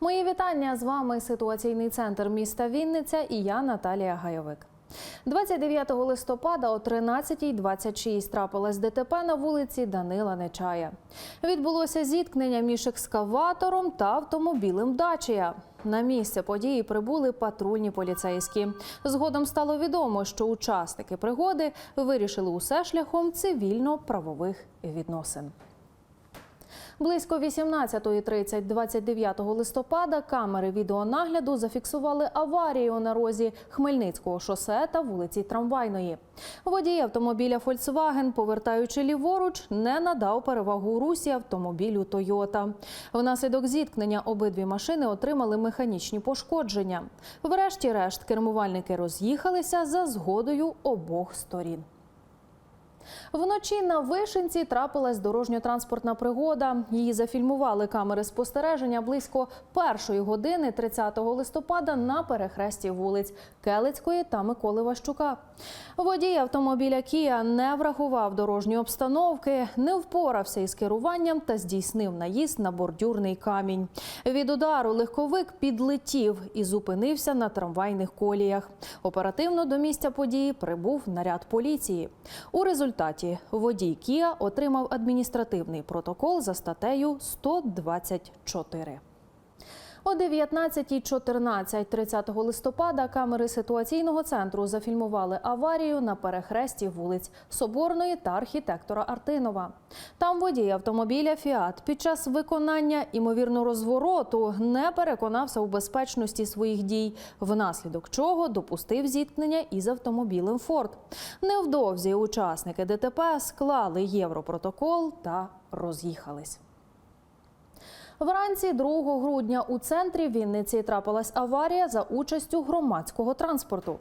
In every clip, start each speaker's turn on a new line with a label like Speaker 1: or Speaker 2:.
Speaker 1: Мої вітання з вами ситуаційний центр міста Вінниця і я Наталія Гайовик. 29 листопада о 13.26 трапилось ДТП на вулиці Данила Нечая. Відбулося зіткнення між екскаватором та автомобілем Дачія. На місце події прибули патрульні поліцейські. Згодом стало відомо, що учасники пригоди вирішили усе шляхом цивільно-правових відносин. Близько 18.30 29 листопада камери відеонагляду зафіксували аварію на розі Хмельницького шосе та вулиці Трамвайної. Водій автомобіля Volkswagen, повертаючи ліворуч, не надав перевагу русі автомобілю Toyota. Внаслідок зіткнення обидві машини отримали механічні пошкодження. Врешті-решт кермувальники роз'їхалися за згодою обох сторін. Вночі на Вишенці трапилась дорожньо-транспортна пригода. Її зафільмували камери спостереження близько першої години 30 листопада на перехресті вулиць Келицької та Миколи Ващука. Водій автомобіля Кія не врахував дорожньої обстановки, не впорався із керуванням та здійснив наїзд на бордюрний камінь. Від удару легковик підлетів і зупинився на трамвайних коліях. Оперативно до місця події прибув наряд поліції. У результаті водій Кія отримав адміністративний протокол за статтею 124. О 19.14 30 листопада камери ситуаційного центру зафільмували аварію на перехресті вулиць Соборної та архітектора Артинова. Там водій автомобіля Фіат під час виконання імовірно розвороту не переконався у безпечності своїх дій, внаслідок чого допустив зіткнення із автомобілем Форд. Невдовзі учасники ДТП склали європротокол та роз'їхались. Вранці 2 грудня у центрі Вінниці трапилась аварія за участю громадського транспорту.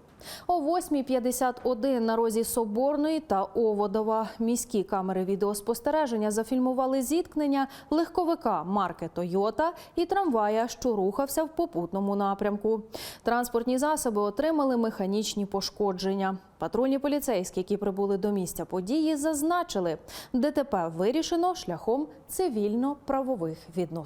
Speaker 1: О 8.51 на розі Соборної та Оводова міські камери відеоспостереження зафільмували зіткнення легковика марки Тойота і трамвая, що рухався в попутному напрямку. Транспортні засоби отримали механічні пошкодження. Патрульні поліцейські, які прибули до місця події, зазначили, ДТП вирішено шляхом цивільно-правових